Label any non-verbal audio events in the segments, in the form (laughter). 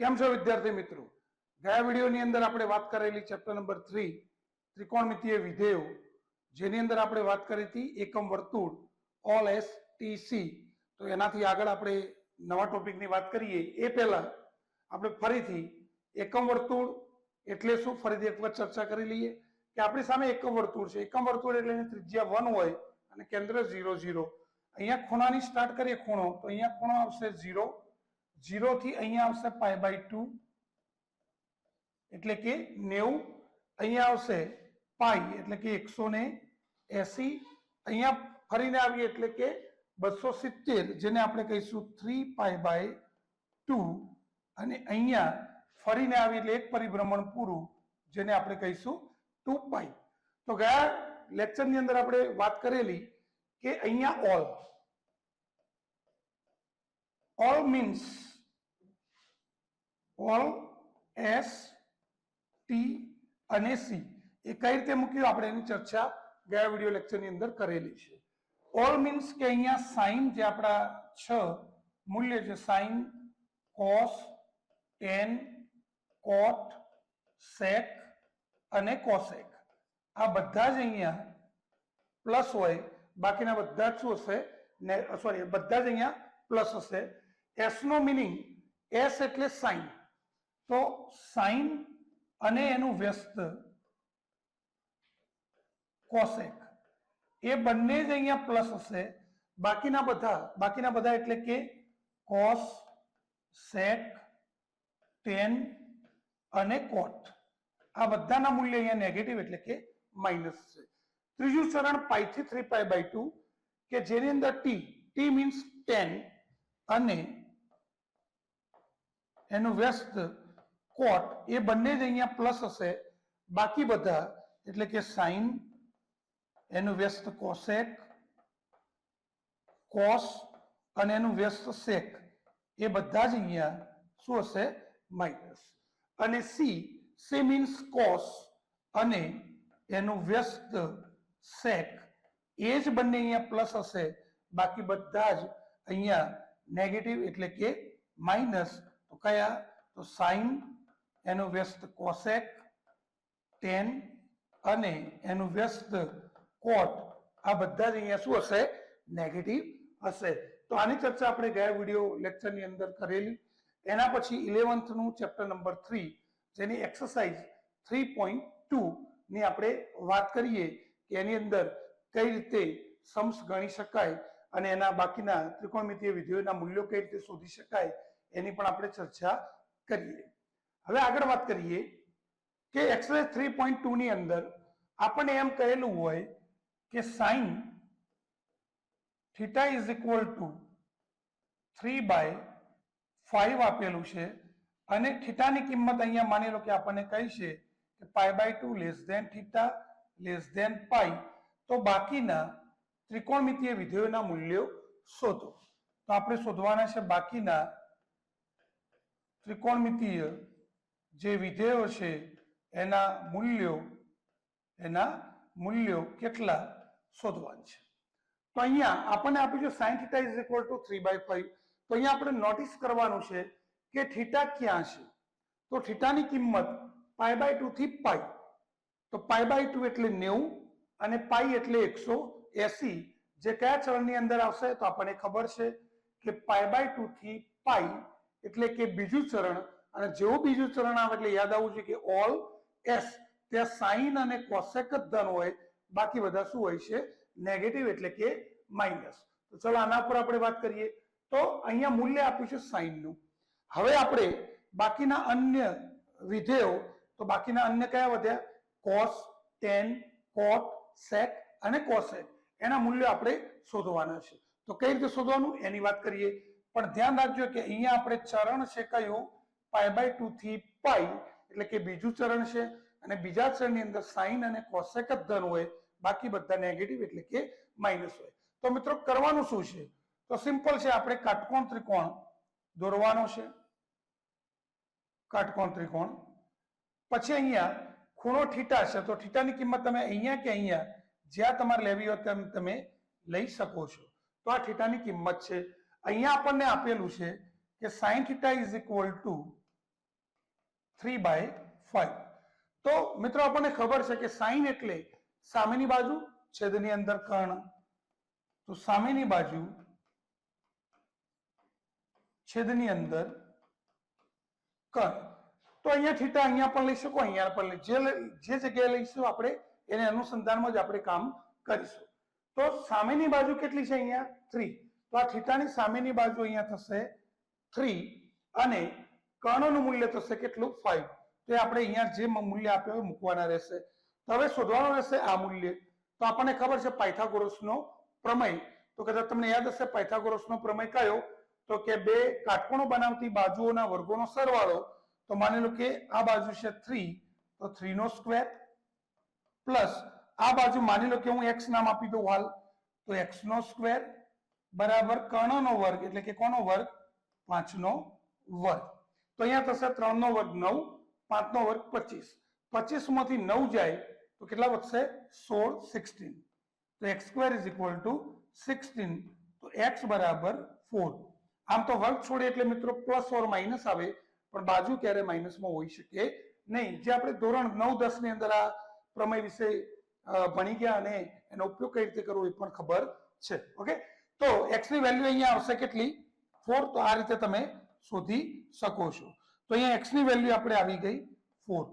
કેમ છો વિદ્યાર્થી મિત્રો? ગયા વિડીયોની અંદર આપણે વાત કરેલી ચેપ્ટર નંબર થ્રી ત્રિકોણમિતીય વિધેયો, જેની અંદર આપણે વાત કરી હતી એકમ વર્તુળ ઓલ એસ ટી સી તો એનાથી આગળ આપણે નવા ટોપિકની વાત કરીએ. એ પહેલા આપણે ફરીથી એકમ વર્તુળ એટલે શું? ફરીથી એક વખત ચર્ચા કરી લઈએ કે આપણી સામે એકમ વર્તુળ છે. એકમ વર્તુળ એટલે એની ત્રિજ્યા વન હોય અને કેન્દ્ર ઝીરો ઝીરો અહીંયા ખૂણાની સ્ટાર્ટ કરીએ ખૂણો, તો અહીંયા ખૂણો આવશે ઝીરો ઝીરો થી અહીંયા આવશે પાય બાય ટુ. એટલે કે નેવું અહીંયા આવશે પાઈ એટલે કે એકસો ને એસી. અહીંયા ફરીને આવીએ એટલે કે બસો સિત્તેર, જેને આપણે કહીશું થ્રી પાય બાય ટુ. અને અહીંયા ફરીને આવી એટલે એક પરિભ્રમણ પૂરું, જેને આપણે કહીશું ટુ પાઈ તો ગયા લેક્ચરની અંદર આપણે વાત કરેલી કે અહીંયા all all means all S T અને સી એ કઈ રીતે મૂક્યું? આપણે એની ચર્ચા ગયા વીડિયો લેક્ચરની અંદર કરેલી છે. ઓલ મીન્સ કે અહીંયા સાઇન જે આપણા છ મૂલ્ય છે sine cos tan cot sec અને કોસેક આ બધા જ અહીંયા પ્લસ હોય. બાકીના બધા જ શું હશે? ને સોરી બધા જ અહીંયા પ્લસ હશે. એસ નો મિનિંગ એસ એટલે સાઇન તો સાઇન અને એનું વ્યસ્ત કોસેક. એ બંને જ અહીંયા પ્લસ હશે. બાકીના બધા બાકીના બધા એટલે કે કોસ, સેક, ટેન અને કોટ. આ બધાના મૂલ્ય અહીંયા નેગેટિવ એટલે કે માઇનસ છે. ત્રીજું ચરણ પાઈ થી થ્રી પાઈ બાય ટુ કે જેની અંદર ટી ટી મીન્સ ટેન અને એનું વ્યસ્ત કોટ એ બંને જ અહીંયા પ્લસ હશે. બાકી બધા, એટલે કે સાઇન એનું વ્યસ્ત કોસેક કોસ અને એનું વ્યસ્ત સેક એ બધા જ અહીંયા શું હશે? માઇનસ અને સી સી મીન્સ કોસ અને એનું વ્યસ્ત સેક એ જ બંને અહીંયા પ્લસ હશે. બાકી બધા જ અહીંયા નેગેટિવ એટલે કે માઇનસ તો કયા? તો સાઇન એનું વ્યસ્ત કોસેક ટેન અને એનું વ્યસ્ત કોટ, આ બધા જ અહીંયા શું હશે? નેગેટિવ હશે. તો આની ચર્ચા આપણે ગયા વીડિયો લેક્ચરની અંદર કરેલી. એના પછી ઇલેવન્થનું ચેપ્ટર નંબર થ્રી, જેની એક્સરસાઇઝ થ્રી પોઈન્ટ ટુ ની આપણે વાત કરીએ કે એની અંદર કઈ રીતે સમ્સ ગણી શકાય અને એના બાકીના ત્રિકોણમિતીય વિધેયોના મૂલ્યો કઈ રીતે શોધી શકાય એની પણ આપણે ચર્ચા કરીએ. હવે આગળ વાત કરીએ કે એક્સરસાઇઝ થ્રી પોઈન્ટ ટુ ની અંદર આપણને એમ કહેલું હોય કે sine theta is equal to three by five આપેલું છે અને થીટાની કિંમત અહીંયા માની લો કે આપણને કહી છે કે pi by two less than theta less than pi તો બાકીના ત્રિકોણમિતીય વિધેયોના મૂલ્યો શોધો. તો આપણે શોધવાના છે બાકીના ત્રિકોણમિતીય જે વિધેયો છે, એના મૂલ્યો એના મૂલ્યો કેટલા શોધવાના છે. તો અહીંયા આપણને આપ્યું છે sine theta is equal to three by five તો અહીંયા આપણે નોટિસ કરવાનું છે કે થીટા ક્યાં છે? તો થીટાની કિંમત પાઈ બાય ટુ થી પાઈ તો પાઈ બાય ટુ એટલે નેવું અને પાઈ એટલે એકસો એસી. જે કયા ચરણની અંદર આવશે તો આપણને ખબર છે કે પાઈ બાય ટુ થી પાઈ એટલે કે બીજું ચરણ અને જેવું બીજું ચરણ આવે એટલે યાદ આવવું જોઈએ કે ઓલ એસ ત્યાં સાઈન અને કોસેક જ ધન હોય. બાકી બધા શું હોય છે? નેગેટિવ એટલે કે માઇનસ તો ચલો આના પર આપણે વાત કરીએ. તો અહીંયા મૂલ્ય આપ્યું છે સાઈનનું હવે આપણે બાકીના અન્ય વિધેયો, તો બાકીના અન્ય કયા વધ્યા? કોસ ટેન કોટ સેક અને કોસેક એના મૂલ્યો આપણે શોધવાના છે. તો કઈ રીતે શોધવાનું? એની વાત કરીએ. પણ ધ્યાન રાખજો કે અહીંયા આપણે ચરણ છે કયું પાઈ બાય ટુ થી પાઈ એટલે કે બીજું ચરણ છે. અને બીજા ચરણની અંદર સાઈન અને કોસેક જ ધન હોય. બાકી બધા નેગેટિવ એટલે કે માઇનસ હોય. તો મિત્રો કરવાનું શું છે? તો સિમ્પલ છે, આપણે કાટકોણ ત્રિકોણ દોરવાનો છે. કાટકોણ ત્રિકોણ. પછી અહીંયા ખૂણો ઠીટા છે. તો ઠીટાની કિંમત તમે અહીંયા કે અહીંયા જ્યાં તમારે લેવી હોય તેમ તમે લઈ શકો છો. તો આ ઠીટાની કિંમત છે. અહીંયા આપણને આપેલું છે કે sine theta is equal to three by five. તો મિત્રો, આપણને ખબર છે કે સાઈન એટલે સામેની બાજુ, છેદની અંદર કર્ણ. તો સામેની બાજુ, છેદની અંદર કર્ણ. તો અહીંયા થીટા અહીંયા પણ લઈ શકો, અહીંયા પણ લઈ જે જગ્યાએ લઈશું આપણે, એને અનુસંધાનમાં જ આપણે કામ કરીશું. તો સામેની બાજુ કેટલી છે અહીંયા? થ્રી. તો આ થીટાની સામેની બાજુ અહીંયા થશે થ્રી અને કર્ણનું મૂલ્ય થશે કેટલું? ફાઈવ તો એ આપણે અહીંયા જે મૂલ્ય આપ્યું હોય મૂકવાના રહેશે. તો હવે શોધવાનું રહેશે આ મૂલ્ય. તો આપણને ખબર છે પાયથાગોરસનો પ્રમેય. તો કદાચ તમને યાદ હશે પાયથાગોરસનો પ્રમેય કયો? તો કે બે કાટકોણો બનાવતી બાજુઓના વર્ગોનો સરવાળો. તો માની લો કે આ બાજુ છે થ્રી તો થ્રી નો સ્ક્વેર પ્લસ આ બાજુ માની લો કે હું એક્સ નામ આપી દઉં હાલ. તો એક્સ નો સ્ક્વેર બરાબર કર્ણનો વર્ગ, એટલે કે કોનો વર્ગ? પાંચનો વર્ગ. તો અહીંયા થશે ત્રણ નો વર્ગ નવ પાંચ નો વર્ગ પચીસ. પચીસમાંથી નવ જાય તો કેટલા વધશે? સોળ સિક્સટીન તો x square is equal to sixteen તો એક્સ બરાબર ફોર. આમ તો વર્ગ છોડે એટલે મિત્રો પ્લસ ઓર માઇનસ આવે, પણ બાજુ ક્યારે માઇનસમાં હોઈ શકે નહીં. જે આપણે ધોરણ નવ દસની અંદર આ પ્રમેય વિશે ભણી ગયા અને એનો ઉપયોગ કઈ રીતે કરવો એ પણ ખબર છે. ઓકે? તો એક્સની વેલ્યુ અહીંયા આવશે કેટલી? ફોર. તો આ રીતે તમે શોધી શકો છો. તો અહીંયા એક્સની વેલ્યુ આપણે આવી ગઈ ફોર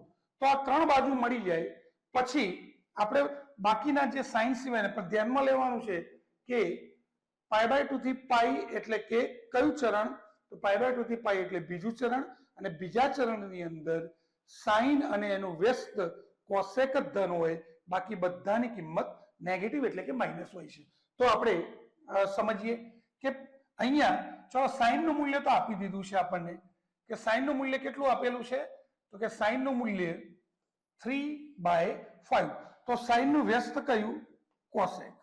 તો આ ત્રણ બાજુ મળી જાય. પછી આપણે બાકીના જે સાઇન સિવાય પણ ધ્યાનમાં લેવાનું છે કે પાય બાય ટુ થી પાઈ એટલે કે કયું ચરણ? તો પાય બાય ટુ થી પાઈ એટલે બીજું ચરણ અને બીજા ચરણની અંદર સાઇન અને એનું વ્યસ્ત કોસેક જ ધન હોય. બાકી બધાની કિંમત નેગેટિવ એટલે કે માઇનસ હોય છે. તો આપણે સમજીએ કે અહીંયા ચલો સાઈનનું મૂલ્ય તો આપી દીધું છે આપણને. કે સાઈનનું મૂલ્ય કેટલું આપેલું છે? તો કે સાઈનનું મૂલ્ય થ્રી બાય ફાઈવ. તો સાઈનનું વ્યસ્ત કયું? કોસેક.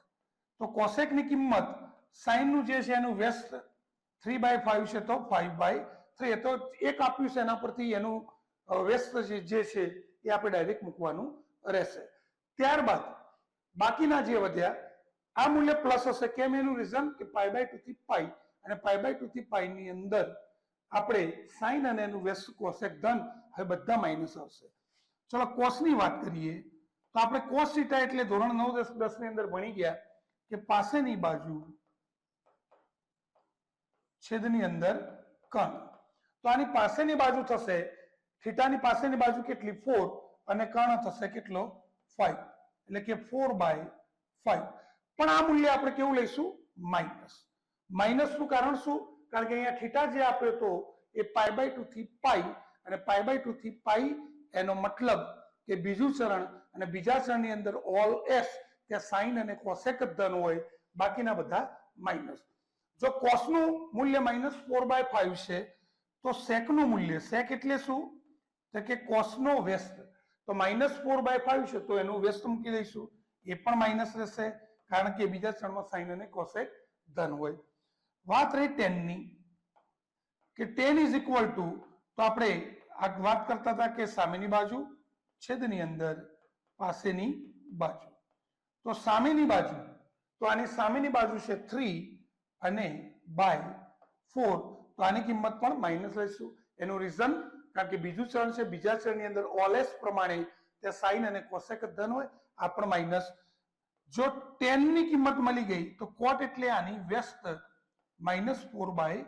તો કોસેકની કિંમત સાઈનનું જે છે એનું વ્યસ્ત થ્રી બાય ફાઈવ છે તો ફાઈવ બાય થ્રી. તો એક આપ્યું છે એના પરથી એનું વ્યસ્ત જે છે એ આપણે ડાયરેક્ટ મૂકવાનું રહેશે. ત્યારબાદ બાકીના જે વધ્યા, આ મૂલ્ય પ્લસ હશે. કેમ એનું રીઝન કે પાઈ બાય ટુ થી પાઈ અને પાઈ બાય ટુ થી પાઈ ની અંદર આપણે સાઈન અને એનું વ્યસ્ત કોસેક ધન હવે બધા માઇનસ આવશે. ચલો કોસની વાત કરીએ, તો આપણે કોસ થીટા એટલે ધોરણ નવ દસ દસની અંદર ભણી ગયા કે પાસેની બાજુ છેદની અંદર કર્ણ તો આની પાસેની બાજુ થશે થીટાની પાસેની બાજુ કેટલી? ફોર અને કર્ણ થશે કેટલો? ફાઈવ એટલે કે ફોર બાય ફાઈવ પણ આ મૂલ્ય આપણે કેવું લઈશું? માઇનસ માઇનસનું કારણ શું? કારણ કે અહીંયા થીટા જે આપ્યો તો એ પાઈ બાય ટુ થી પાઈ અને પાઈ બાય ટુ થી પાઈ એનો મતલબ કે બીજું ચરણ અને બીજા ચરણની અંદર ઓલ એસ ત્યાં સાઈન અને કોસેક જ ધન હોય, બાકીના બધા માઇનસ જો કોસનું મૂલ્ય માઇનસ ફોર બાય ફાઈવ છે, તો sec નું મૂલ્ય, સેક એટલે શું? તો કે કોસનો વ્યસ્ત. તો માઇનસ ફોર બાય ફાઈવ છે, તો એનું વ્યસ્ત મૂકી દઈશું. એ પણ માઇનસ રહેશે, કારણ કે બીજા ચરણમાં સાઈન અને કોસેક ધન હોય. વાત રહી ટેનની કે ટેન ઇઝ ઇક્વલ ટુ તો આપણે આ વાત કરતા હતા કે સામેની બાજુ, છેદની અંદર, પાસેની બાજુ. તો સામેની બાજુ, તો આની સામેની બાજુ છે થ્રી અને બાય ફોર તો આની કિંમત પણ માઇનસ લઈશું. એનું રીઝન કારણ કે બીજું ચરણ છે, બીજા ચરણની અંદર ઓલ એસ પ્રમાણે ત્યાં સાઈન અને કોસેક ધન હોય, આ પણ માઇનસ જો ટેનની કિંમત મળી ગઈ, તો કોટ એટલે આની વ્યસ્ત માઇનસ ફોર બાય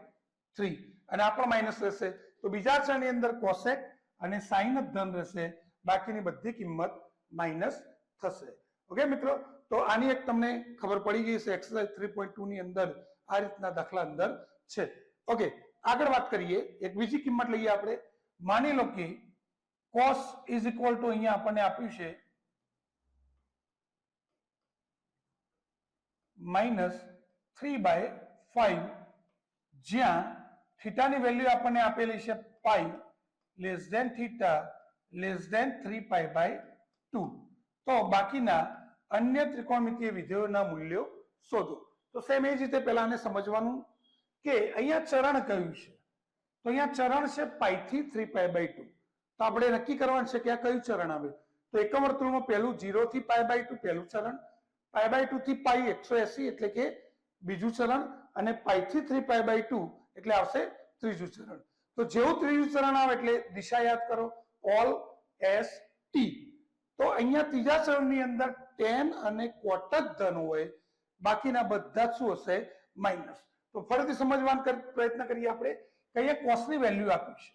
થ્રી. અને આ પણ માઇનસ રહેશે. તો બીજા ક્ષણની અંદર કોસેક અને સાઈન જ ધન રહેશે. બાકીની બધી કિંમત માઇનસ થશે. ઓકે મિત્રો? તો આની એક તમને ખબર પડી ગઈ છે એક્સરસાઇઝ થ્રી પોઈન્ટ ટુ ની અંદર આ રીતના દાખલા અંદર છે. ઓકે, આગળ વાત કરીએ. એક બીજી કિંમત લઈએ આપણે. માની લો કે કોસ ઇઝ ઇક્વલ ટુ અહીંયા આપણને આપ્યું છે માઇનસ થ્રી બાય ફાઈવ જ્યાં થીટાની વેલ્યુ આપણને આપેલી છે pi less than theta less than three pi by two. તો બાકીના અન્ય ત્રિકોણમિતીય વિધેયોના મૂલ્યો શોધો. તો સેમ એ જ રીતે પહેલા આને સમજવાનું કે અહીંયા ચરણ કયું છે? તો અહીંયા ચરણ છે પાઈ થી થ્રી પાઈ બાય ટુ. તો આપણે નક્કી કરવાનું છે કે આ કયું ચરણ આવે? તો એકમ વર્તુળમાં પહેલું જીરો થી પાઈ બાય ટુ પહેલું ચરણ. પાઈ બાય ટુ થી પાઈ એકસો એસી એટલે કે બીજું ચરણ અને પાઈ થી થ્રી પાઈ બાય ટુ એટલે આવશે ત્રીજું ચરણ. તો જેવું ત્રીજું ચરણ આવે એટલે દિશા યાદ કરો. ઓલ એસ ટી તો અહીંયા ત્રીજા ચરણની અંદર ટેન અને કોટ જ ધન હોય. બાકીના બધા શું હશે? માઇનસ તો ફરીથી સમજવાનો પ્રયત્ન કરીએ આપણે. કહીએ કોસની વેલ્યુ આપી છે.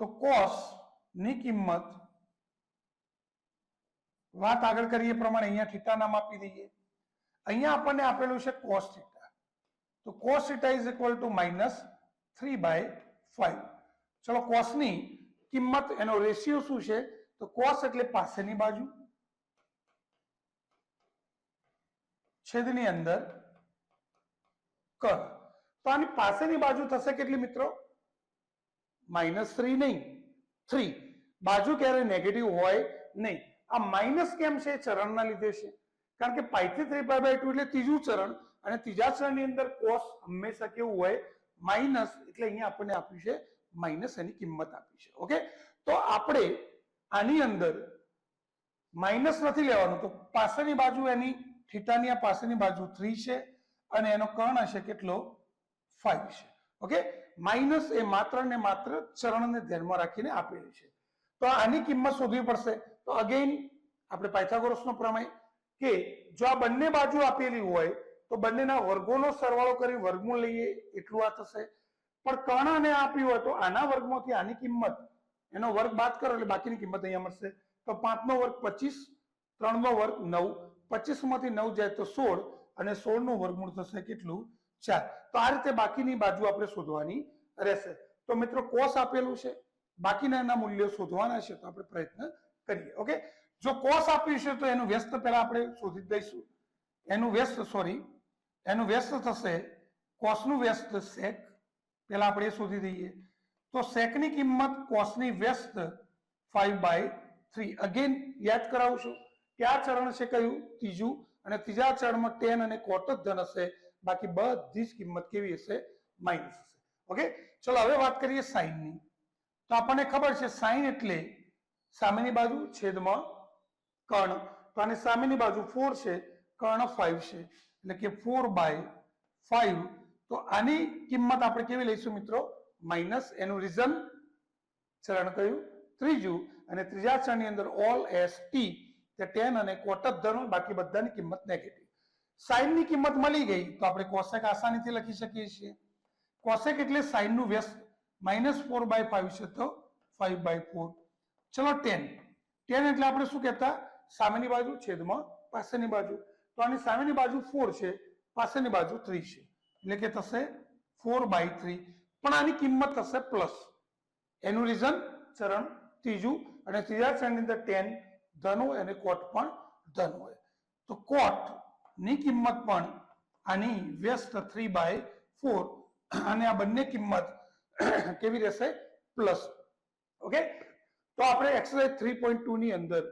તો કોસની કિંમત વાત આગળ કરીએ પ્રમાણે. અહીંયા થીટા નામ આપી દઈએ. અહીંયા આપણને આપેલું છે કોસ તો cos theta is equal to minus three by five ચલો કોસની કિંમત, એનો રેશિયો શું છે? તો કોસ એટલે પાસેની બાજુ, છેદની અંદર કર તો આની પાસેની બાજુ થશે કેટલી મિત્રો? માઇનસ થ્રી નહીં. થ્રી બાજુ ક્યારે નેગેટિવ હોય? નહીં. આ માઇનસ કેમ છે? ચરણના લીધે છે. કારણ કે પાઇથી થ્રી પાઈ બાય ટુ એટલે ત્રીજું ચરણ અને ત્રીજા ચરણની અંદર કોસ હંમેશા કેવું હોય? માઇનસ એટલે અહીંયા આપણને આપ્યું છે માઇનસ એની કિંમત આપી છે. ઓકે તો આપણે આની અંદર માઇનસ નથી લેવાનું. તો પાછળની બાજુ એની થીટાની આ પાછળની બાજુ થ્રી છે અને એનો કર્ણ હશે કેટલો? ફાઈવ છે. ઓકે માઇનસ એ માત્ર ને માત્ર ચરણને ધ્યાનમાં રાખીને આપેલી છે. તો આની કિંમત શોધવી પડશે. તો અગેઇન આપણે પાયથાગોરસનો પ્રમેય કે જો આ બંને બાજુ આપેલી હોય, તો બંનેના વર્ગોનો સરવાળો કરી વર્ગમૂળ લઈએ, એટલું આ થશે. પણ કર્ણને આપ્યું હોય તો આના વર્ગમાંથી આની કિંમત, એનો વર્ગ બાદ કરો એટલે બાકીની કિંમત અહીંયા મળશે. તો પાંચનો વર્ગ પચીસ ત્રણનો વર્ગ નવ. પચીસમાંથી નવ જાય તો સોળ અને સોળનું વર્ગમૂળ થશે કેટલું? ચાર. તો આ રીતે બાકીની બાજુ આપણે શોધવાની રહેશે. તો મિત્રો કોસ આપેલું છે. બાકીના એના મૂલ્યો શોધવાના છે, તો આપણે પ્રયત્ન કરીએ. ઓકે? જો કોસ આપ્યું છે તો એનું વ્યસ્ત પહેલા આપણે શોધી દઈશું. એનું વ્યસ્ત સોરી એનું વ્યસ્ત થશે કોસનું વ્યસ્ત સેક પહેલા આપણે એ શોધી દઈએ. તો સેકની કિંમત કોસની વ્યસ્ત ફાઈવ બાય થ્રી અગેન યાદ કરાવું છું કે આ ચરણ છે કયું? ત્રીજું. અને ત્રીજા ચરણમાં ટેન અને કોટ જ ધન હશે. બાકી બધી જ કિંમત કેવી હશે? માઇનસ હશે. ઓકે ચલો, હવે વાત કરીએ સાઈનની તો આપણને ખબર છે સાઈન એટલે સામેની બાજુ છેદમાં કર્ણ. તો આની સામેની બાજુ ફોર છે, કર્ણ ફાઈવ છે. એટલે કે ફોર બાય ફાઈવ તો આની કિંમત આપણે કેવી લઈશું મિત્રો? માઇનસ એનું રીઝન ચરણ કયું? ત્રીજું. અને ત્રીજા ચરણની અંદર ઓલ એસ ટી તે ટેન અને કોટ જ બાકી બધાની કિંમત નેગેટિવ સાઈનની કિંમત મળી ગઈ, તો આપણે કોસેક આસાનીથી લખી શકીએ છીએ. કોસેક એટલે સાઈનનું વ્યસ્ત માઇનસ ફોર બાય ફાઈવ છે તો ફાઈવ બાય ફોર ચલો ટેન ટેન એટલે આપણે શું કહેતા? સામેની બાજુ છેદમાં પાસેની બાજુ. તો આની સામેની બાજુ ફોર છે, પાસેની બાજુ થ્રી છે. એટલે કે થશે ફોર બાય થ્રી પણ આની કિંમત થશે પ્લસ એનું રીઝન ચરણ ત્રીજું અને ત્રીજા ચરણની અંદર ટેન ધન હોય અને કોટ પણ ધન હોય. તો કોટની કિંમત પણ આની વ્યસ્ત થ્રી બાય ફોર અને આ બંને કિંમત કેવી રહેશે? પ્લસ ઓકે તો આપણે એક્સરસાઇઝ થ્રી પોઈન્ટ ટુ ની અંદર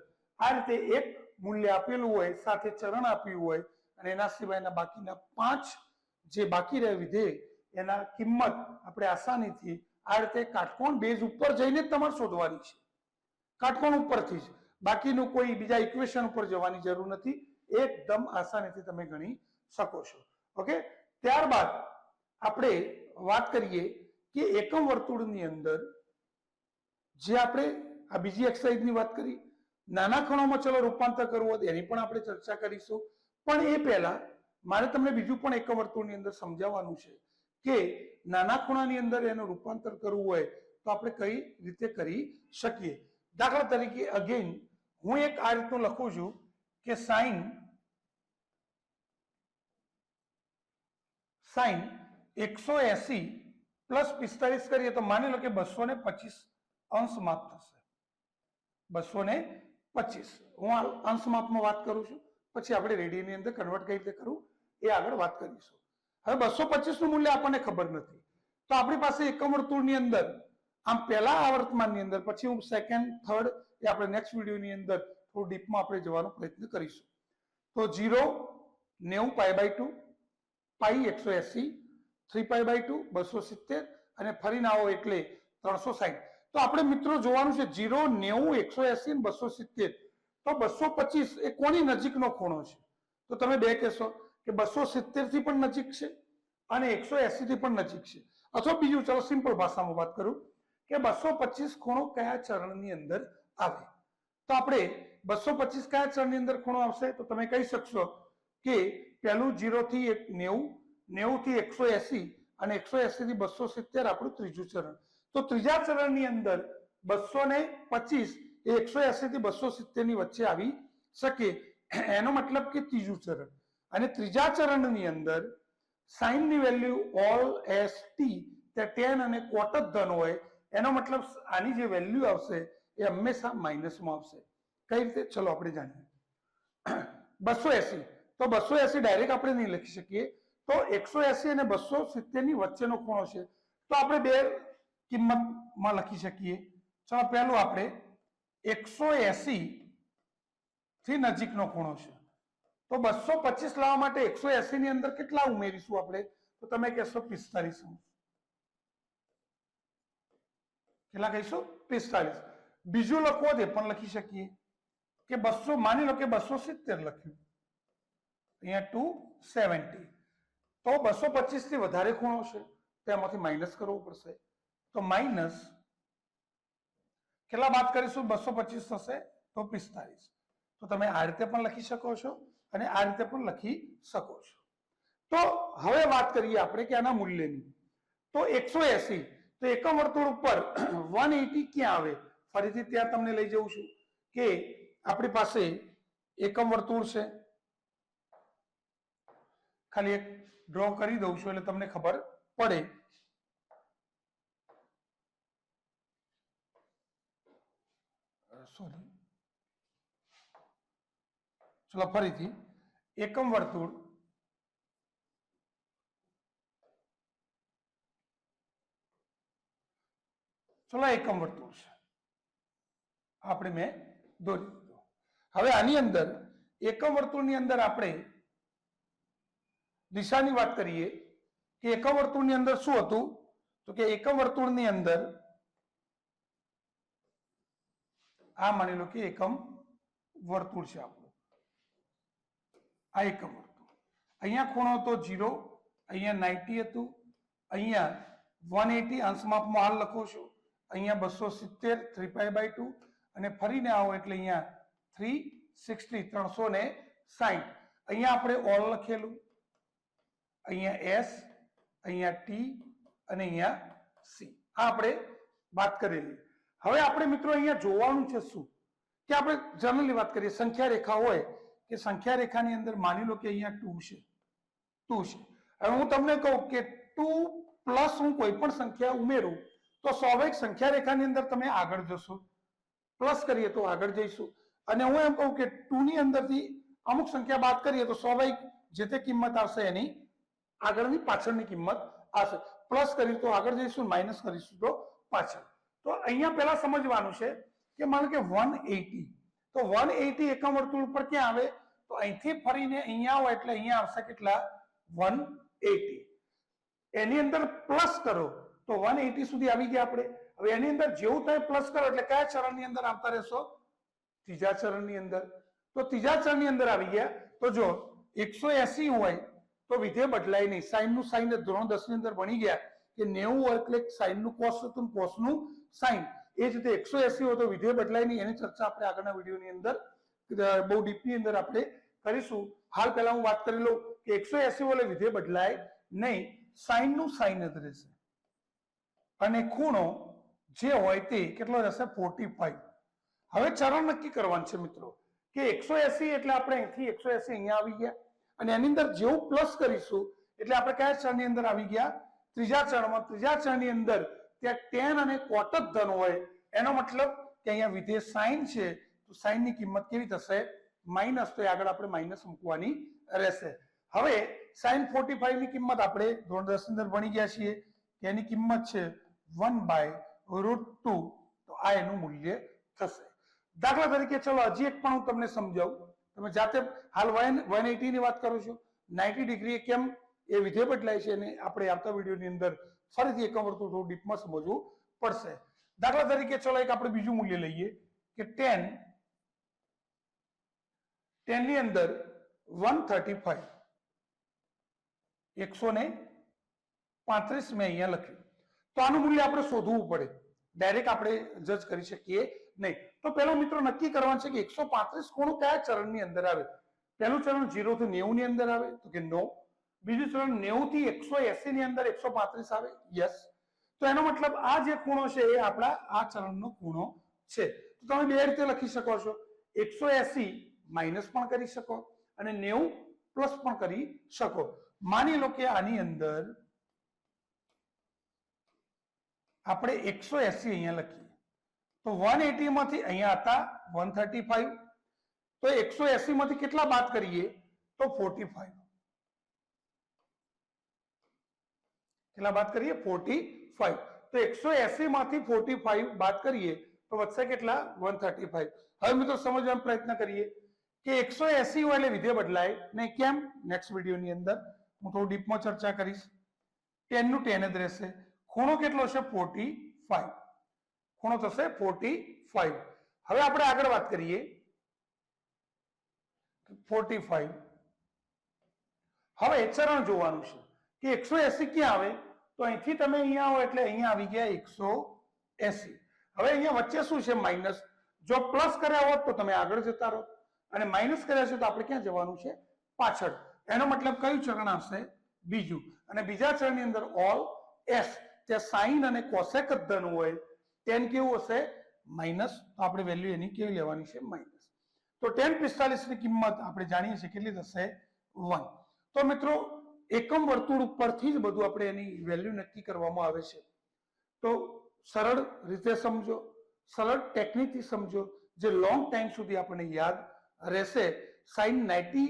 આ રીતે એક મૂલ્ય આપેલું હોય, સાથે ચરણ આપ્યું હોય અને એના સિવાયના બાકીના પાંચ જે બાકી રહે વિધેય, એના કિંમત આપણે આસાનીથી આ રીતે કાટકોણ બેઝ ઉપર જઈને તમારે શોધવાની છે. કાટકોણ ઉપરથી જ. બાકીનું કોઈ બીજા ઇક્વેશન ઉપર જવાની જરૂર નથી. એકદમ આસાનીથી તમે ગણી શકો છો. ઓકે ત્યારબાદ આપણે વાત કરીએ કે એકમ વર્તુળની અંદર જે આપણે આ બીજી એક્સરસાઇઝની વાત કરી નાના ખૂણામાં ચલો રૂપાંતર કરવું હોય એની પણ આપણે ચર્ચા કરીશું. પણ એ પહેલા મારે તમને બીજું પણ એક વર્તુળની અંદર સમજાવવાનું છે કે નાના ખૂણાની અંદર એનું રૂપાંતર કરવું હોય તો આપણે કઈ રીતે કરી શકીએ? દાખલા તરીકે અગેન હું એક આ રીતનું લખું છું કે સાઈન સાઈન એકસો એસી પ્લસ પિસ્તાલીસ કરીએ તો માની લો કે બસો ને પચીસ અંશ માપ થશે. બસો ને પચીસ. હું આ અંશ વાત કરું છું. પછી આપણે રેડિયોની અંદર કન્વર્ટ કઈ રીતે કરવું, એ આગળ વાત કરીશું. હવે બસો પચીસનું મૂલ્ય આપણને ખબર નથી. તો આપણી પાસે એકમ વર્તુળની અંદર, આમ પહેલા આવર્તમાનની અંદર, પછી હું સેકન્ડ થર્ડ એ આપણે નેક્સ્ટ વિડીયોની અંદર થોડું ડીપમાં આપણે જવાનો પ્રયત્ન કરીશું. તો જીરો નેવું પાઈ બાય ટુ, પાઈ એકસો એસી, થ્રી પાય બાય ટુ, બસો સિત્તેર, અને ફરીને આવો એટલે ત્રણસો સાઠ તો આપણે મિત્રો જોવાનું છે જીરો, નેવું, એકસો એસી ને બસો સિત્તેર. તો બસો પચીસ એ કોની નજીકનો ખૂણો છે? તો તમે બે કહેશો કે બસો સિત્તેરથી પણ નજીક છે અને એકસો એસી થી પણ નજીક છે. અથવા બીજું ચલો સિમ્પલ ભાષામાં વાત કરું કે બસો પચીસ ખૂણો કયા ચરણની અંદર આવે? તો આપણે બસો પચીસ કયા ચરણની અંદર ખૂણો આવશે? તો તમે કહી શકશો કે પહેલું જીરો થી નેવું નેવું થી એકસો એસી અને એકસો એસી થી બસો સિત્તેર આપણું ત્રીજું ચરણ. તો ત્રીજા ચરણની અંદર બસો ને પચીસ એ એકસો એસી થી બસો સિત્તેરની વચ્ચે આવી શકે. એનો મતલબ કે ત્રીજું ચરણ. અને ત્રીજા ચરણની અંદર સાઇનની value all S T tan અને કોટ જ ધન હોય, એનો મતલબ આની જે વેલ્યુ આવશે એ હંમેશા માઇનસમાં આવશે. કઈ રીતે? ચલો આપણે જાણીએ. બસો એસી તો બસો એસી ડાયરેક્ટ આપણે નહીં લખી શકીએ. તો એકસો એસી અને બસો સિત્તેરની વચ્ચેનો ખૂણો છે. તો આપણે બે કિંમતમાં લખી શકીએ. ચલો પહેલું આપણે એકસો એસી થી નજીકનો ખૂણો છે. તો બસો પચીસ લાવવા માટે એકસો એસી ની અંદર કેટલા ઉમેરીશું આપણે? તો તમે કહેશો પિસ્તાલીસ કેટલા કહીશું? પિસ્તાલીસ બીજું લખવો તે પણ લખી શકીએ. કે બસો, માની લો કે બસો સિત્તેર લખ્યું. અહીંયા ટુ સેવન્ટી તો બસો પચીસથી વધારે ખૂણો છે. તેમાંથી માઇનસ કરવો પડશે. તો માઇનસ કેટલા બાદ કરીશું? બસો પચીસ થશે તો પિસ્તાલીસ તો તમે આ રીતે પણ લખી શકો છો અને આ રીતે પણ લખી શકો છો. તો હવે વાત કરીએ આપણે કે આના મૂલ્યની. તો એકસો એસી, તો એકમ વર્તુળ ઉપર (clears throat) વન એટી ક્યાં આવે? ફરીથી ત્યાં તમને લઈ જઉં છું કે આપણી પાસે એકમ વર્તુળ છે. ખાલી એક ડ્રો કરી દઉં છું એટલે તમને ખબર પડે. સોરી ચલો ફરીથી એકમ વર્તુળ ચલો એકમ વર્તુળ છે આપણે મેં દોરી દીધું હવે આની અંદર એકમ વર્તુળની અંદર આપણે દિશાની વાત કરીએ કે એકમ વર્તુળની અંદર શું હતું તો કે એકમ વર્તુળની અંદર આ માની લો કે એકમ વર્તુળ છે આપણું. આ એકમ વર્તુળ. અહીંયા ખૂણો હતો જીરો અહીંયા નાઇન્ટી હતું, અહીંયા વન એટી અંશમાં હાલ લખો છો, અહીંયા બસો સિત્તેર થ્રી પાઈ બાય ટુ અને ફરીને આવો એટલે અહીંયા થ્રી સિક્સટી ત્રણસો ને સાહીઠ અહીંયા આપણે ઓલ લખેલું. અહીંયા એસ અહીંયા ટી અને અહીંયા સી આ આપણે વાત કરેલી. હવે આપણે મિત્રો અહીંયા જોવાનું છે શું? કે આપણે જનરલી વાત કરીએ સંખ્યા રેખા હોય કે સંખ્યા રેખાની અંદર માની લો કે અહીંયા ટુ છે. ટુ છે. હવે હું તમને કહું કે ટુ પ્લસ હું કોઈ પણ સંખ્યા ઉમેરું, તો સ્વાભાવિક સંખ્યા રેખાની અંદર તમે આગળ જશો. પ્લસ કરીએ તો આગળ જઈશું. અને હું એમ કહું કે ટુ ની અંદરથી અમુક સંખ્યા બાદ કરીએ તો સ્વાભાવિક જે તે કિંમત આવશે એની આગળની પાછળની કિંમત આવશે. પ્લસ કરીશું તો આગળ જઈશું માઇનસ કરીશું તો પાછળ. તો અહીંયા પહેલા સમજવાનું છે કે માનો કે વન એટી તો વન એટી એકમ વર્તુળ ઉપર ક્યાં આવે? તો અહીંથી ફરીને અહીંયા આવો એટલે અહીંયા આવશે કેટલા? વન એટી એની અંદર પ્લસ કરો. તો વન એટી સુધી આવી ગયા આપણે. હવે એની અંદર જેવું તમે પ્લસ કરો એટલે કયા ચરણની અંદર આવતા રહેશો? ત્રીજા ચરણની અંદર. તો ત્રીજા ચરણની અંદર આવી ગયા. તો જો એકસો એસી હોય તો વિધેય બદલાય નહીં. સાઈનનું સાઈન ધોરણ દસની અંદર ભણી ગયા કે નેવું એટલે સાઈનનું કોસ હતું કોસનું સાઈન. એ જ રીતે એકસો એસી હોય તો વિધેય બદલાય નહીં એની ચર્ચા આપણે આગળના વિડીયોની અંદર બહુ ડીપની અંદર આપણે કરીશું. હાલ પહેલા હું વાત કરી લઉં કે એકસો એસી હોય વિધેય બદલાય નહીં સાઈનનું સાઈન જ રહેશે. અને ખૂણો જે હોય તે કેટલો રહેશે? ફોર્ટી ફાઈવ હવે ચરણ નક્કી કરવાનું છે મિત્રો, કે એકસો એસી એટલે આપણે અહીંથી એકસો એસી અહીંયા આવી ગયા. અને એની અંદર જેવું પ્લસ કરીશું, એટલે આપણે કયા ચરણની અંદર આવી ગયા? ત્રીજા ચરણમાં. ત્રીજા ચરણની અંદર ત્યાં ટેન અને કોટ જ ધન હોય. એનો મતલબ કે અહીંયા વિધેય સાઇન છે, તો સાઇનની કિંમત કેવી થશે? માઇનસ તો આગળ આપણે માઇનસ મૂકવાની રહેશે. હવે સાઇન ફોર્ટી ફાઈવની કિંમત આપણે ધોરણ દસ અંદર ભણી ગયા છીએ એની કિંમત છે વન બાય રૂટ ટુ તો આ એનું મૂલ્ય થશે. દાખલા તરીકે ચલો હજી એક પણ હું તમને સમજાવું. તમે જાતે હાલ વન વન એટી ની વાત કરું છું. નાઇન્ટી ડિગ્રી કેમ? એ વિધેય બદલાય છે અને આપણે આવતા વિડીયોની અંદર ફરીથી એકમ વર્તુળ થોડું ડીપમાં સમજવું પડશે. દાખલા તરીકે ચલો એક આપણે બીજું મૂલ્ય લઈએ કે ટેન ટેનની અંદર વન થર્ટી ફાઈવ એકસો ને પાંત્રીસ મેં અહીંયા લખ્યું. તો આનું મૂલ્ય આપણે શોધવું પડે. ડાયરેક્ટ આપણે જજ કરી શકીએ નહીં. તો પહેલો મિત્રો નક્કી કરવાનું છે કે એકસો પાંત્રીસ ખૂણો કયા ચરણની અંદર આવે? પહેલું ચરણ જીરો થી નેવું ની અંદર આવે? તો કે નો. બીજું ચરણ નેવું થી એકસો એસી ની અંદર એકસો પાંત્રીસ આવે? યસ તો એનો મતલબ આ જે ખૂણો છે એ આપણા આ ચરણનો ખૂણો છે. તો તમે બે રીતે લખી શકો છો. એકસો એસી માઇનસ પણ કરી શકો અને નેવું પ્લસ પણ કરી શકો. માની લો કે આની અંદર આપણે એકસો એસી અહીંયા લખીએ. તો વન એટી માંથી અહીંયા હતા વન થર્ટી ફાઈવ. તો એકસો એસી માંથી કેટલા બાદ કરીએ? તો ફોર્ટી ફાઈવ. કેટલા બાદ કરીએ? ફોર્ટી ફાઈવ તો એકસો એસી માંથી ફોર્ટી ફાઈવ બાદ કરીએ, તો વધશે કેટલા? વન થર્ટી ફાઈવ હવે મિત્રો સમજવાનો પ્રયત્ન કરીએ કે એકસો એસી હોય એટલે વિધેય બદલાય નહીં. કેમ? નેક્સ્ટ વિડીયોની અંદર હું થોડું ડીપમાં ચર્ચા કરીશ. ટેનનું ટેન જ રહેશે. ખૂણો કેટલો છે ફોર્ટી ફાઈવ ખૂણો થશે ફોર્ટી ફાઈવ હવે આપણે આગળ વાત કરીએ. ફોર્ટી ફાઈવ હવે ચરણ જોવાનું છે. કે એકસો એસી ક્યાં આવે? તો અહીંથી તમે અહીંયા આવો એટલે અહીંયા આવી ગયા એકસો એસી. હવે અહીંયા વચ્ચે શું છે માઇનસ? જો પ્લસ કર્યા હોત તો તમે આગળ જતા રહો. અને માઇનસ કર્યા છે તો આપણે ક્યાં જવાનું છે? પાછળ. એનો મતલબ કયું ચરણ આવશે બીજું. અને બીજા ચરણની અંદર ઓલ એસ જે સાઈન અને કોસેક જ ધન હોય, ટેન કેવું હશે? માઇનસ. તો આપણે વેલ્યુ એની કેવી લેવાની છે? માઇનસ. તો ટેન પિસ્તાલીસની કિંમત આપણે જાણીએ છીએ કેટલી થશે? વન તો મિત્રો એકમ વર્તુળ ઉપરથી જ બધું આપણે એની વેલ્યુ નક્કી કરવામાં આવે છે. તો સરળ રીતે સમજો, સરળ ટેકનિકથી સમજો, જે લોંગ ટાઈમ સુધી આપણને યાદ રહેશે. સાઈન નાઇન્ટી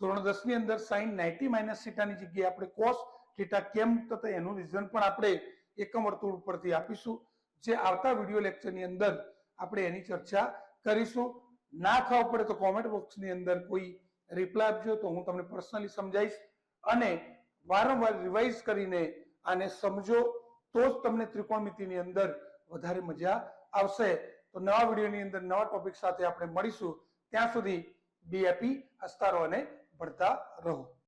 ધોરણ દસની અંદર સાઈન નાઇન્ટી માઇનસ થીટાની જગ્યાએ આપણે કોસ થીટા કેમ થતા એનું રીઝન પણ આપણે એકમ વર્તુળ ઉપરથી આપીશું. જે આવતા વીડિયો લેક્ચરની અંદર આપણે એની ચર્ચા કરીશું. ના ખબર પડે તો કોમેન્ટ બોક્સની અંદર કોઈ રિપ્લાય આપજો તો હું તમને પર્સનલી સમજાવીશ. અને વારંવાર રિવાઇઝ કરીને આને સમજો, તો જ તમને ત્રિકોણમિતિની અંદર વધારે મજા આવશે. તો નવા વિડીયોની અંદર નવા ટોપિક સાથે આપણે મળીશું. ત્યાં સુધી બી હેપી હસતા રહો અને ભણતા રહો.